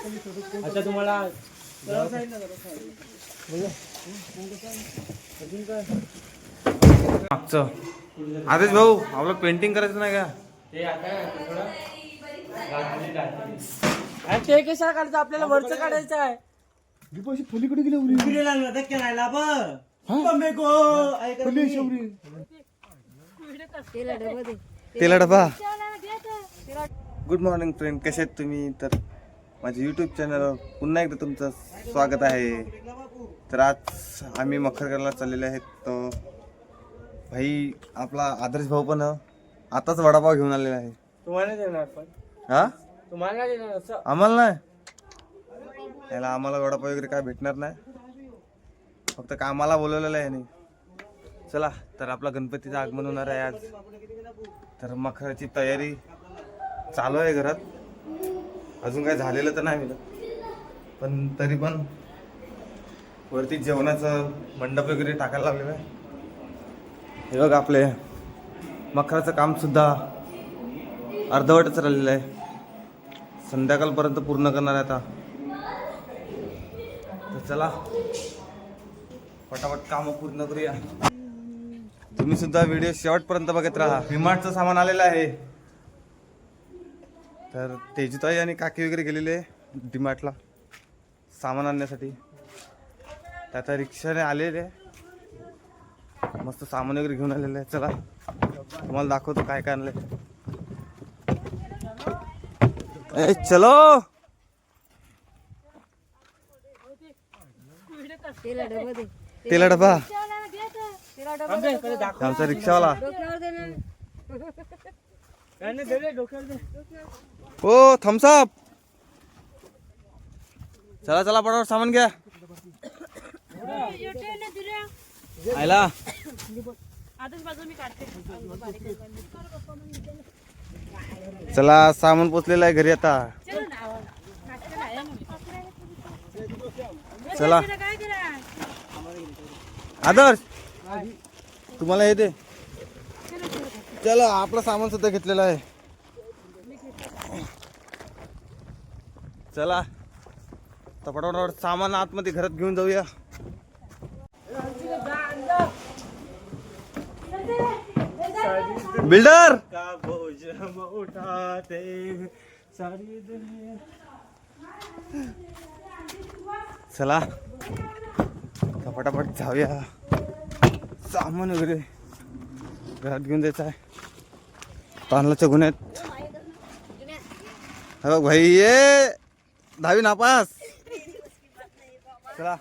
आता तुम्हाला मागचं. आदेश भाऊ आपलं पेंटिंग करायचं नाही का? ते कशाला काढायचं आपल्याला वरचं काढायचं आहे. दीपाशी पलीकडे गेले उरी. पल्ली शेवरी. तेला डबा गुड मॉर्निंग फ्रेंड कसे आहेत तुम्ही? तर माझ्या यूट्यूब चॅनलवर पुन्हा एकदा तुमचं स्वागत आहे. तर आज आम्ही मखरगडला चाललेले आहेत तर भाई आपला आदर्श भाऊ पण आताच वडापाव घेऊन आलेला आहे. तुम्हाला देणार पण. हा? तुम्हाला देणार असं? आम्हाला नाही? याला आम्हाला वडापाव वगैरे काय भेटणार नाही. फक्त कामाला बोलवलेलं आहे नाही चला तर आपला गणपतीचं आगमन होणार आहे आज. तर मखराची तयारी चालू आहे घरात. अजून काय झालेलं तर नाही मिळत. पण तरी पण वरती जेवणाचं मंडप वगैरे टाकायला लागलेलं आहे. हे बघ आपले मखराचं कामसुद्धा अर्धवटच राहिलेलं आहे. संध्याकाळपर्यंत पूर्ण करणार आहे आता. तर चला पटापट कामं पूर्ण करूया. तुम्ही सुद्धा व्हिडिओ शेवटपर्यंत बघत राहा. विमानचं सामान आलेलं आहे. तर तेजुताई आणि काकी वगैरे गेलेले डिमार्टला सामान आणण्यासाठी. तर आता रिक्षाने आलेले. मस्त सामान वगैरे घेऊन आलेलं आहे चला तुम्हाला दाखवतो काय काय आणलंय. ए चलो! तेला डबा आमचा रिक्षावाला. काय ओ थम्सअप चला चला पडावर सामान घ्या. आयला. चला सामान पोचलेलं आहे घरी आता. चला. आदर्श तुम्हाला हे दे. चला आपलं सामान सुद्धा घेतलेलं आहे. चला तर सामान आतमध्ये घरात घेऊन जाऊया. बिल्डर! चला तर पटापट जाऊया. सामान वगैरे घरात घेऊन जायचं आहे. तांदळाच्या गुन्ह्यात. हो भाई ये. दहावी नापास. चला.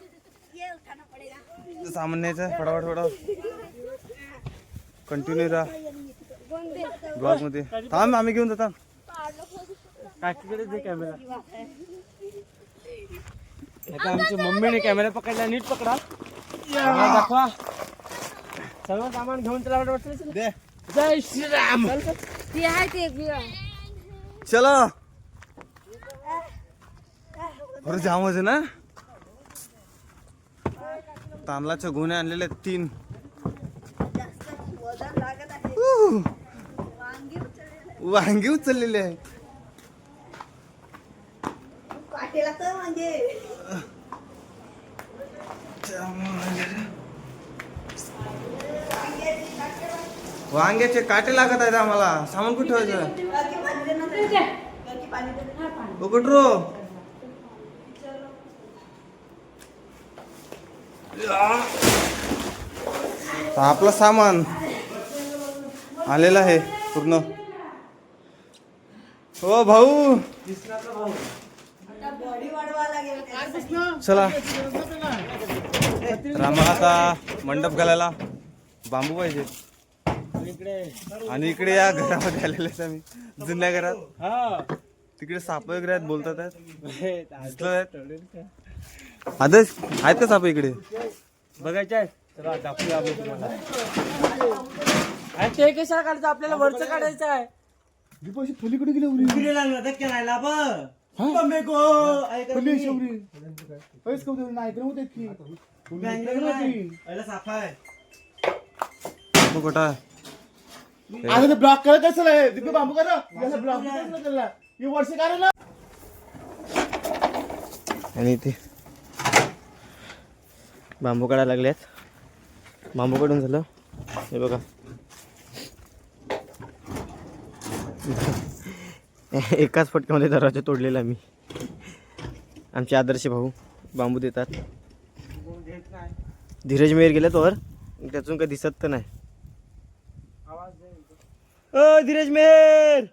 सामान न्यायचं आहे, फटाफट फटाफट कंटिन्यू राहा ब्लॉगमध्ये. थांब आम्ही घेऊन जातो. काकीकडे दे कॅमेरा आता आमची मम्मीने कॅमेरा पकडला. नीट पकडा. दाखवा. सर्व सामान घेऊन चला वाटत? दे. जय श्रीराम. ती आहे ते एक बिया. चलो. बरं जाम आहे ना? तांदळाच्या गुन्हे आणलेले तीन. वांगी उचललेले आहेत वांग्याचे काटे लागत आहेत आम्हाला. सामान कुठे ठेवायचं? ओ आपलं सामान आलेलं आहे पूर्ण. हो भाऊ. चला. तर आम्हाला आता मंडप घालायला बांबू पाहिजे. आणि इकडे या घरामध्ये आलेले आहेत आम्ही. जुन्या घरात. हा. तिकडे साप वगैरे आहेत बोलतात आहेत. दिसलं आहेत. आदर्श आहेत का साप इकडे? बघायचं आहे चला दाखवूया आम्ही तुम्हाला. अरे ते कशाला काढायचं आपल्याला वरचं काढायचं आहे. दीपाशी पलीकडे गेले उरी. शेवरी. पैस कवते ऐकलं होते की. कुठं आहे? अरे ते ब्लॉक करत असेल. हे. दिपे बांबू करा ब्लॉक हे वर्ष आणि इथे बांबू काढायला लागल्यात बांबू काढून झालं. हे बघा. एकाच फटक्यामध्ये दरवाजा तोडलेला मी. आमचे आदर्श भाऊ बांबू देतात. धीरज मेहर गेल्यात वर. त्यातून काही दिसत तर नाही. ओ धीरज मेहर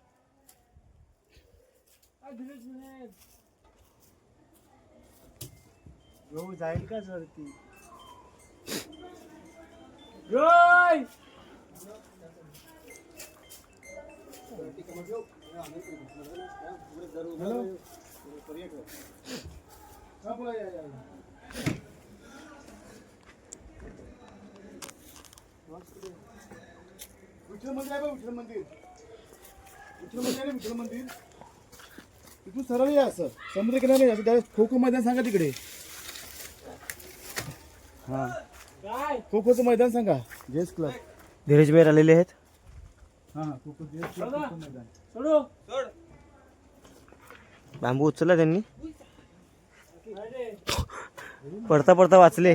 गहू जाईल का वरती रोय हॅलो हा, बोला, या, या, या. विठ्ठल मंदिर आहे बघ विठ्ठल मंदिर. विठ्ठल मंदिर आहे विठ्ठल मंदिर. इथून सरळ या असं. समुद्र किनारे असं. खो खो मैदान सांगा तिकडे. हा. काय? खो खोचं मैदान सांगा. जेस क्लब धीरज मेहर आलेले आहेत? हा खो खो जेस क्लब खो खो मैदान. सोडू. बांबू उचलला त्यांनी? पडता पडता वाचले.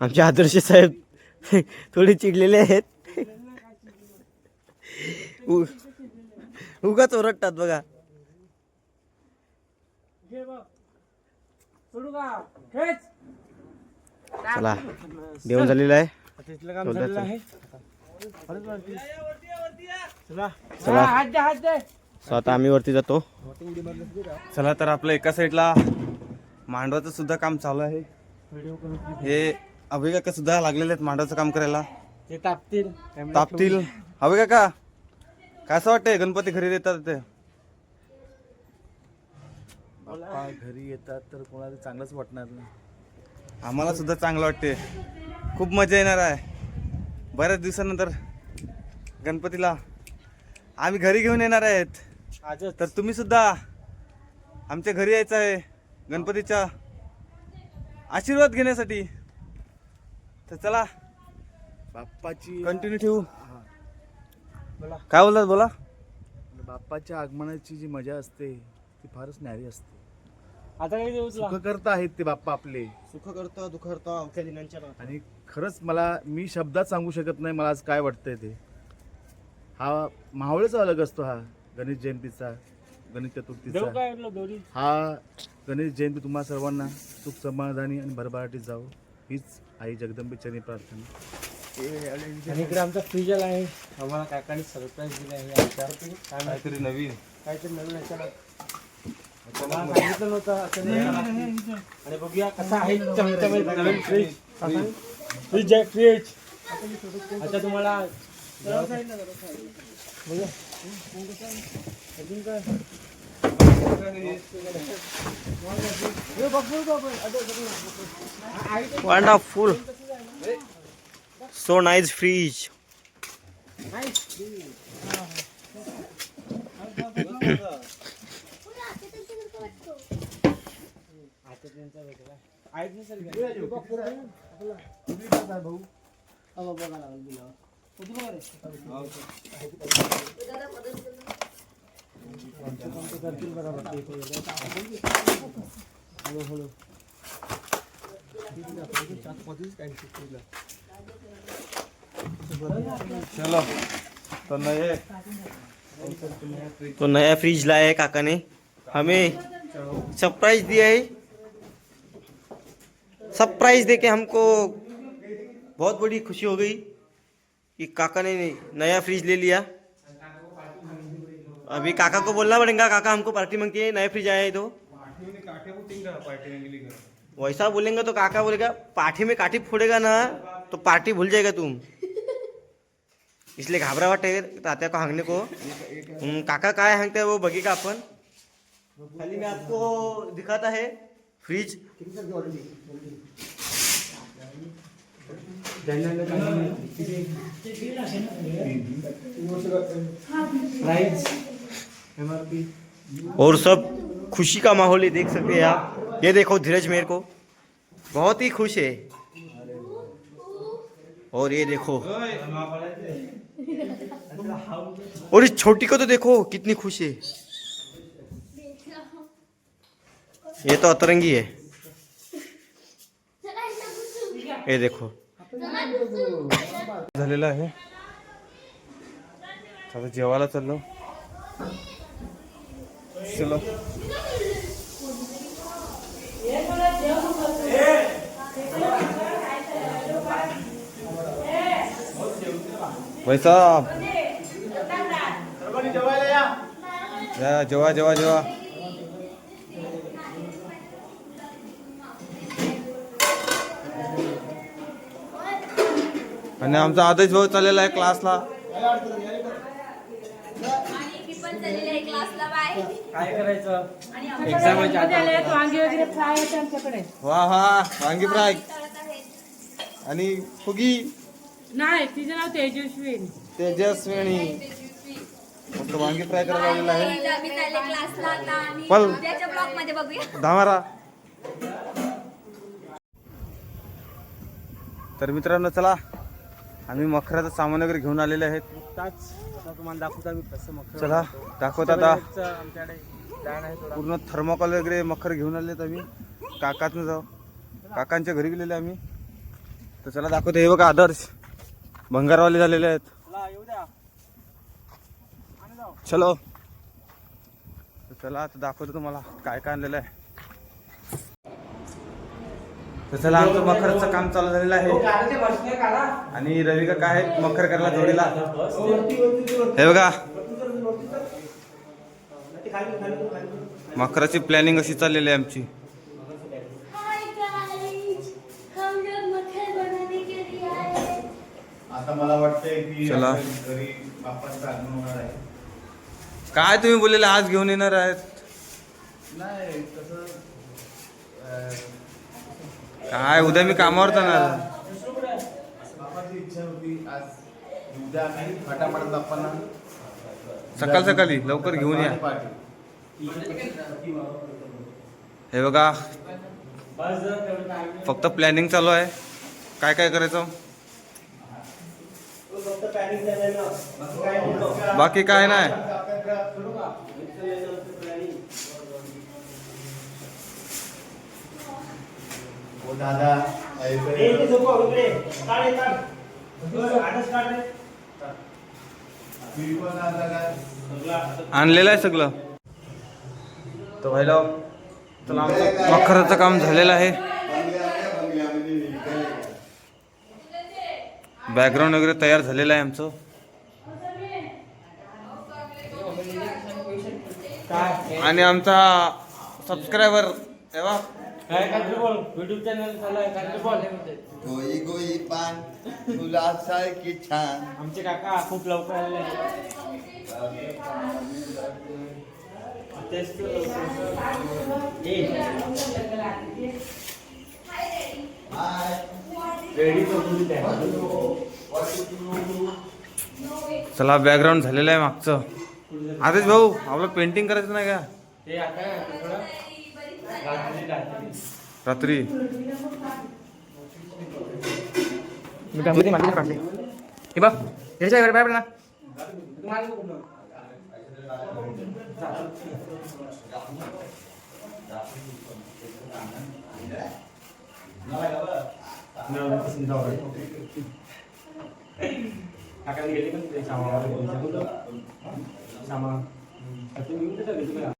आमचे आदर्श साहेब थोडे चिडलेले आहेत. उगाच ओरडतात बघा. चला देऊन झालेलं आहे. तिथलं काम सोडलं झालेलं तर. आहे परत वरती. चला सो आता आम्ही वरती जातो. चला तर आपलं एका साईडला मांडवाचं सुद्धा काम चालू आहे. हे अभय काका सुद्धा लागलेले आहेत मांडवाचं काम करायला. ते तापतील. तापतील. अभय काका काय असं वाटतंय? गणपती घरी देतात ते? घरी येतात तर कोणाला चांगलंच वाटणार नाही. आम्हाला सुद्धा चांगलं वाटते खूप मजा येणार आहे. बऱ्याच दिवसानंतर गणपतीला आम्ही घरी घेऊन येणार आहेत. आजच. तर तुम्ही सुद्धा आमच्या घरी यायचं आहे गणपतीच्या आशीर्वाद घेण्यासाठी. तर चला बाप्पाची कंटिन्यू ठेवू. हा. काय बोलतात बोला. बाप्पाच्या आगमनाची जी मजा असते ती फारच न्यारी असते. आता काही देऊ सुख करता आहेत ते बाप्पा आपले. सुख करता दुःख करता अवघ्या दिनांच्या आणि खरंच मला मी शब्दात सांगू शकत नाही मला आज काय वाटतंय ते. हा मावळचा अलग असतो हा. गणेश जयंतीचा गणेश चतुर्थीचा. काय म्हटलं दोरी? हा गणेश जयंती तुम्हा सर्वांना सुख समाधानी आणि भरभराटीत जावो. हीच आई जगदंबेचरणी प्रार्थना. आणि इकडे आमचा फ्रीजल आहे. आम्हाला काकाने सरप्राईज दिला आहे. काहीतरी नवीन. काहीतरी नवीन सांगितलं नव्हतं. आणि बघूया कसा आहे नवीन फ्रीज. फ्रीज आहे फ्रीज. आता तुम्हाला बघूया. अजून काय? हे बघू का आपण? आता- वंडरफुल सो नाईस फ्रीज आता त्यांचा वेगळा आहे. आहेत ना सर घरी? भाऊ अहो, बघा लागेल बिलावर. कुठे बघा रे? आमचं करतील बरोबर ते इथे. हळूहळू. चलो तो नए तो नया फ्रिज लाया है काका ने हमें सरप्राइज दिया है सरप्राइज देके हमको बहुत बड़ी खुशी हो गई कि काका ने नया फ्रिज ले लिया। अभी काका को बोलना पड़ेगा काका हमको पार्टी मांगती है नए फ्रिज आया है तो। वैसा बोलेंगे तो काका बोलेगा पाठी में काठी फोड़ेगा ना तो पार्टी भूल जाएगा तुम। इसलिए घाबरा वाटे तात्या को हांगने को। हम्म, काका काय हांगते हैं वो बघेगा अपन। खाली मैं आपको दिखाता है फ्रिज। पी और सब खुशी का माहौल है देख सकते हैं आप। ये देखो धीरज मेरे को। बहुत ही खुश है। और ये देखो। और इस छोटी को तो देखो, कितनी खुश है। ये तो अतरंगी है। ये देखो। झालेलं आहे. आता जेवायला चाललो. चलो. वैसा. या जेवा जेवा जेवा. आणि आमचा आदेश भाऊ चाललेला आहे क्लासला काय करायचं? एक्झामच्या आता वांगे वगैरे फ्राय आमच्याकडे. वा वा वांगी फ्राय. आणि फुगी. नाही तिचं नाव तेजस्वी. तेजस्विनी. मस्त वांगी फ्राय करायला लावलेला आहे. आम्ही चालले क्लासला आता आणि पल. उद्याच्या ब्लॉगमध्ये बघूया. धामारा. तर मित्रांनो चला. आम्ही मखराचं सामान वगैरे घेऊन आलेले आहेत. ताच आता तुम्हाला दाखवतो आम्ही कसं मग चला दाखवत आता. आमच्याकडे प्लॅन आहे थोडा. पूर्ण थर्मोकॉल वगैरे मखर घेऊन आलेत आम्ही. काकातनं जाऊ. काकांच्या घरी गेलेले आम्ही. तर चला दाखवतो. हे बघा आदर्श. भंगारवाले झालेले आहेत. चला येऊ द्या. चलो. तर चला आता दाखवतो तुम्हाला काय काय आणलेलं आहे. तर चला आमचं मखरचं काम चालू झालेलं आहे. आणि रवी का काय आहे मखर करायला जोडीला हे बघा. मखराची प्लॅनिंग अशी चाललेली आहे आमची. हाय गाइस हम लोग मक्खन बनाने के लिए आए हैं। आता मला वाटतंय की चला. काय तुम्ही बोललेले आज घेऊन येणार आहेत? नाही तसं अं, काय उद्या मी कामावर जाणार इच्छा होती आज उद्या आम्ही फटाफट बाप्पांना सकाळ सकाळी लवकर घेऊन या. हे बघा फक्त प्लॅनिंग चालू आहे. काय काय करायचं? बाकी काय नाही. हो दादा ए, इथे झोपव, इकडे. काढ हे, काढ. आधीच काढ. रे. बिलकुल दादा काय? आणलेलं आहे सगळं. तर व्हायला चला आमचं मखराचं काम झालेलं आहे. बॅकग्राऊंड वगैरे तयार झालेलं आहे आमचं. काय? आणि आमचा सबस्क्रायबर तेव्हा काय काहीतरी बोल युट्यूब चॅनल चालू आहे बोल गोई गोई पान तुला सारखी छान आमचे काका खूप लवकर आलेले आहेत. तेच तर लवकर. ए. रेडी तो तुम्ही द्या. चला बॅकग्राऊंड झालेलं आहे मागचं आदेश भाऊ आपलं पेंटिंग करायचं नाही का ते आता थोडं रात्री रात्री. रात्री काका गेले पण ते सामान सामान आता तुम्ही कुठे चालले तुम्ही?